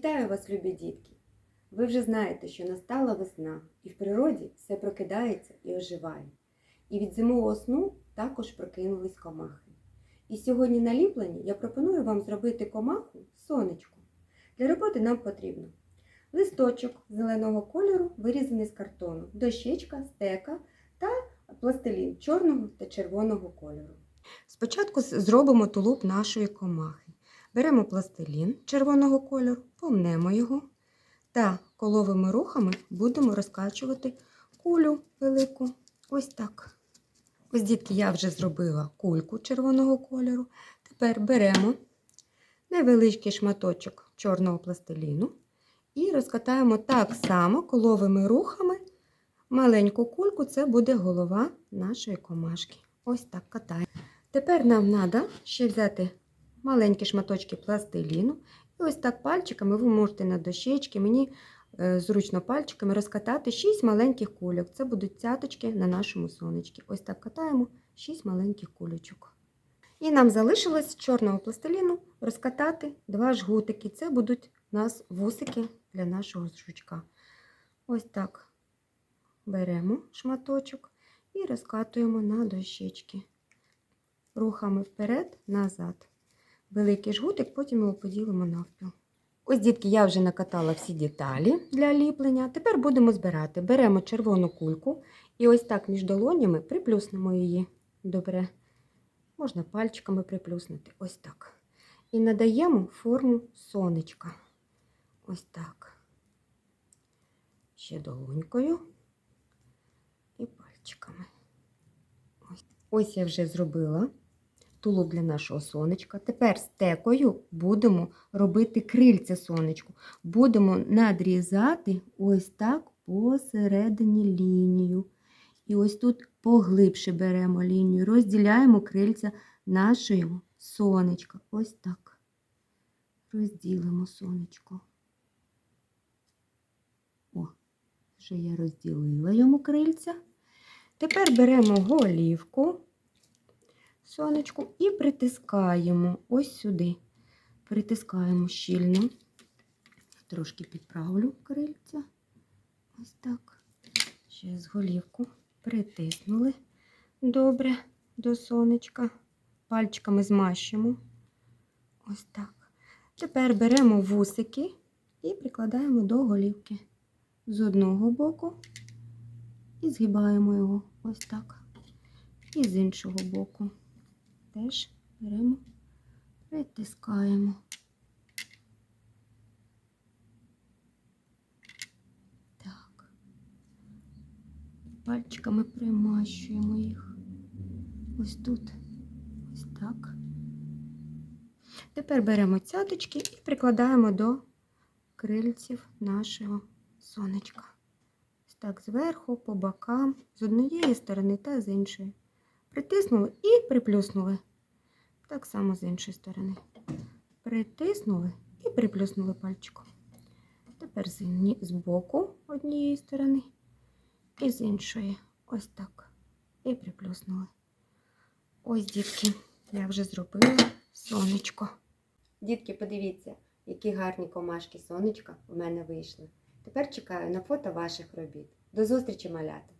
Вітаю вас, любі дітки! Ви вже знаєте, що настала весна, і в природі все прокидається і оживає. І від зимового сну також прокинулись комахи. І сьогодні на ліпленні я пропоную вам зробити комаху сонечко. Для роботи нам потрібно листочок зеленого кольору, вирізаний з картону, дощечка, стека та пластилін чорного та червоного кольору. Спочатку зробимо тулуб нашої комахи. Беремо пластилін червоного кольору, помнемо його та коловими рухами будемо розкачувати кулю велику. Ось так. Ось, дітки, я вже зробила кульку червоного кольору. Тепер беремо невеличкий шматочок чорного пластиліну і розкатаємо так само коловими рухами маленьку кульку. Це буде голова нашої комашки. Ось так катаємо. Тепер нам треба ще взяти маленькі шматочки пластиліну. І ось так пальчиками ви можете на дощечки, мені е, зручно пальчиками розкатати 6 маленьких кульок. Це будуть цяточки на нашому сонечці. Ось так катаємо 6 маленьких кульочок. І нам залишилось з чорного пластиліну розкатати два жгутики. Це будуть у нас вусики для нашого жучка. Ось так беремо шматочок і розкатуємо на дощечки. Рухами вперед, назад великий жгутик, потім його поділимо навпіл. Ось, дітки, я вже накатала всі деталі для ліплення. Тепер будемо збирати. Беремо червону кульку і ось так між долонями приплюснемо її. Добре. Можна пальчиками приплюснути. Ось так. І надаємо форму сонечка. Ось так. Ще долонькою і пальчиками. Ось, ось я вже зробила тулуб для нашого сонечка. Тепер стекою будемо робити крильця сонечку. Будемо надрізати ось так посередині лінію. І ось тут поглибше беремо лінію, розділяємо крильця нашого сонечка. Ось так. Розділимо сонечко. О, вже я розділила йому крильця. Тепер беремо голівку сонечку і притискаємо ось сюди. Притискаємо щільно. Трошки підправлю крильця. Ось так. Ще з голівку притиснули добре до сонечка. Пальчиками змащимо. Ось так. Тепер беремо вусики і прикладаємо до голівки з одного боку і згибаємо його ось так. І з іншого боку теж беремо, притискаємо. Так. Пальчиками примащуємо їх. Ось тут. Ось так. Тепер беремо цяточки і прикладаємо до крильців нашого сонечка. Ось так зверху, по бокам, з однієї сторони та з іншої. Притиснули і приплюснули. Так само з іншої сторони. Притиснули і приплюснули пальчиком. Тепер з, боку однієї сторони і з іншої. Ось так. І приплюснули. Ось, дітки, я вже зробила сонечко. Дітки, подивіться, які гарні комашки сонечка в мене вийшли. Тепер чекаю на фото ваших робіт. До зустрічі, малята!